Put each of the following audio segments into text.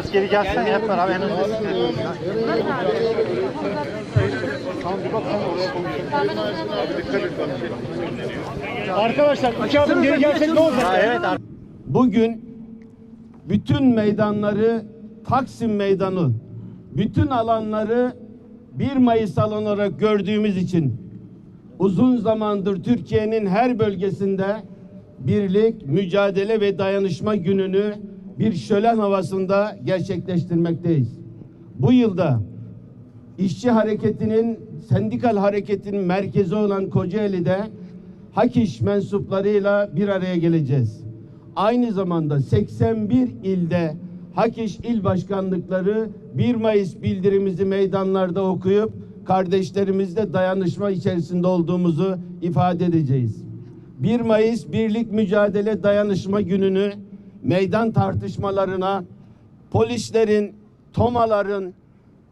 Askeri gelsene hep beraber en. Tamam bir bak sen oraya Arkadaşlar iki adım geri gelsek ne olacak? Ha, evet Bugün bütün meydanları Taksim Meydanı, bütün alanları 1 Mayıs alanı olarak gördüğümüz için uzun zamandır Türkiye'nin her bölgesinde birlik, mücadele ve dayanışma gününü bir şölen havasında gerçekleştirmekteyiz. Bu yılda işçi hareketinin, sendikal hareketinin merkezi olan Kocaeli'de Hakiş mensuplarıyla bir araya geleceğiz. Aynı zamanda 81 ilde Hakiş il başkanlıkları 1 Mayıs bildirimizi meydanlarda okuyup kardeşlerimizle dayanışma içerisinde olduğumuzu ifade edeceğiz. 1 Mayıs Birlik Mücadele Dayanışma Günü'nü meydan tartışmalarına, polislerin, tomaların,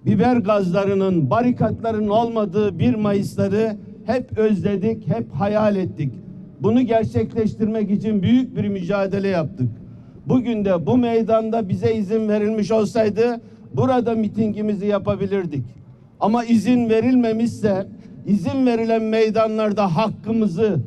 biber gazlarının, barikatların olmadığı 1 Mayıs'ları hep özledik, hep hayal ettik. Bunu gerçekleştirmek için büyük bir mücadele yaptık. Bugün de bu meydanda bize izin verilmiş olsaydı burada mitingimizi yapabilirdik. Ama izin verilmemişse izin verilen meydanlarda hakkımızı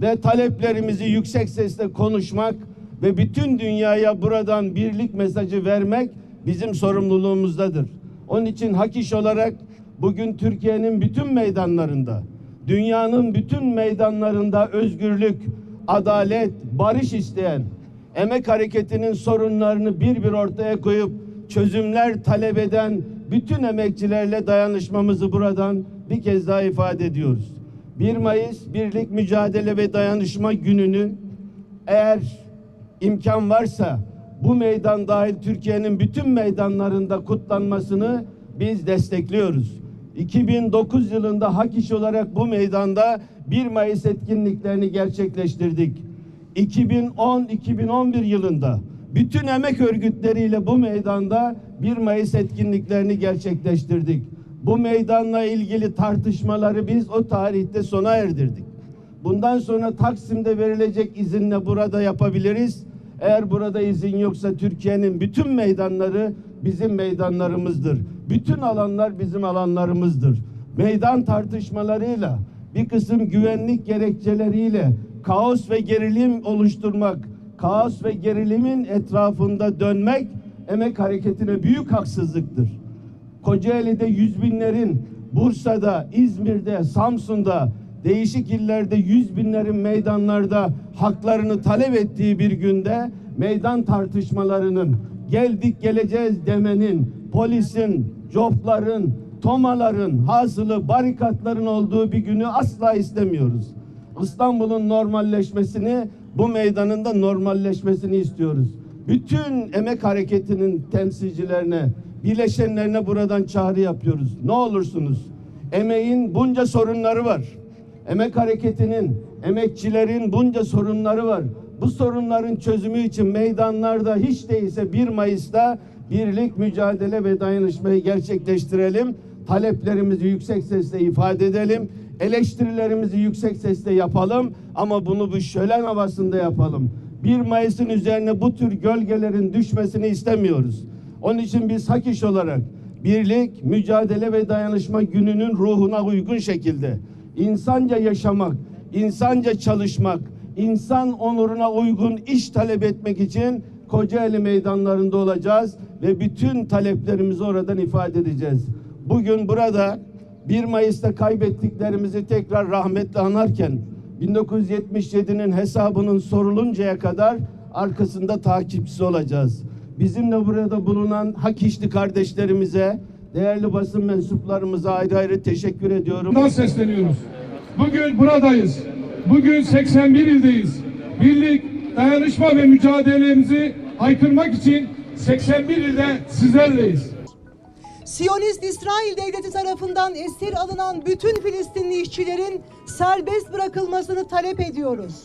ve taleplerimizi yüksek sesle konuşmak ve bütün dünyaya buradan birlik mesajı vermek bizim sorumluluğumuzdadır. Onun için hak iş olarak bugün Türkiye'nin bütün meydanlarında, dünyanın bütün meydanlarında özgürlük, adalet, barış isteyen, emek hareketinin sorunlarını bir bir ortaya koyup çözümler talep eden bütün emekçilerle dayanışmamızı buradan bir kez daha ifade ediyoruz. 1 Mayıs Birlik Mücadele ve Dayanışma Günü'nü eğer imkan varsa bu meydan dahil Türkiye'nin bütün meydanlarında kutlanmasını biz destekliyoruz. 2009 yılında hak iş olarak bu meydanda 1 Mayıs etkinliklerini gerçekleştirdik. 2010-2011 yılında bütün emek örgütleriyle bu meydanda 1 Mayıs etkinliklerini gerçekleştirdik. Bu meydanla ilgili tartışmaları biz o tarihte sona erdirdik. Bundan sonra Taksim'de verilecek izinle burada yapabiliriz. Eğer burada izin yoksa Türkiye'nin bütün meydanları bizim meydanlarımızdır. Bütün alanlar bizim alanlarımızdır. Meydan tartışmalarıyla bir kısım güvenlik gerekçeleriyle kaos ve gerilim oluşturmak, kaos ve gerilimin etrafında dönmek emek hareketine büyük haksızlıktır. Kocaeli'de yüz binlerin, Bursa'da, İzmir'de, Samsun'da, değişik illerde yüz binlerin meydanlarda haklarını talep ettiği bir günde meydan tartışmalarının, geldik geleceğiz demenin, polisin, copların, tomaların, hasılı barikatların olduğu bir günü asla istemiyoruz. İstanbul'un normalleşmesini, bu meydanın da normalleşmesini istiyoruz. Bütün emek hareketinin temsilcilerine, bileşenlerine buradan çağrı yapıyoruz. Ne olursunuz. Emeğin bunca sorunları var. Emek hareketinin, emekçilerin bunca sorunları var. Bu sorunların çözümü için meydanlarda hiç değilse 1 Mayıs'ta birlik, mücadele ve dayanışmayı gerçekleştirelim. Taleplerimizi yüksek sesle ifade edelim. Eleştirilerimizi yüksek sesle yapalım ama bunu bu şölen havasında yapalım. 1 Mayıs'ın üzerine bu tür gölgelerin düşmesini istemiyoruz. Onun için biz hak olarak birlik, mücadele ve dayanışma gününün ruhuna uygun şekilde insanca yaşamak, insanca çalışmak, insan onuruna uygun iş talep etmek için Kocaeli meydanlarında olacağız ve bütün taleplerimizi oradan ifade edeceğiz. Bugün burada 1 Mayıs'ta kaybettiklerimizi tekrar rahmetle anarken 1977'nin hesabının soruluncaya kadar arkasında takipçisi olacağız. Bizimle burada bulunan hak işli kardeşlerimize, değerli basın mensuplarımıza ayrı ayrı teşekkür ediyorum. Buradan sesleniyoruz. Bugün buradayız. Bugün 81 ildeyiz. Birlik, dayanışma ve mücadelemizi haykırmak için 81 ilde sizlerleyiz. Siyonist İsrail devleti tarafından esir alınan bütün Filistinli işçilerin serbest bırakılmasını talep ediyoruz.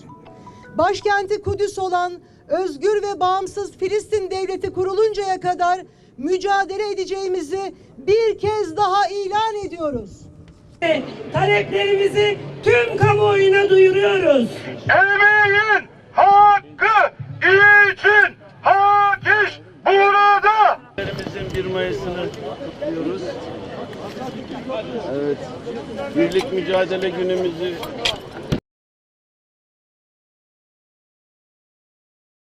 Başkenti Kudüs olan özgür ve bağımsız Filistin devleti kuruluncaya kadar mücadele edeceğimizi bir kez daha ilan ediyoruz. Taleplerimizi tüm kamuoyuna duyuruyoruz. Emeğin hakkı için hakiş burada. Elimizin 1 Mayıs'ını kutluyoruz. Evet. Birlik mücadele günümüzü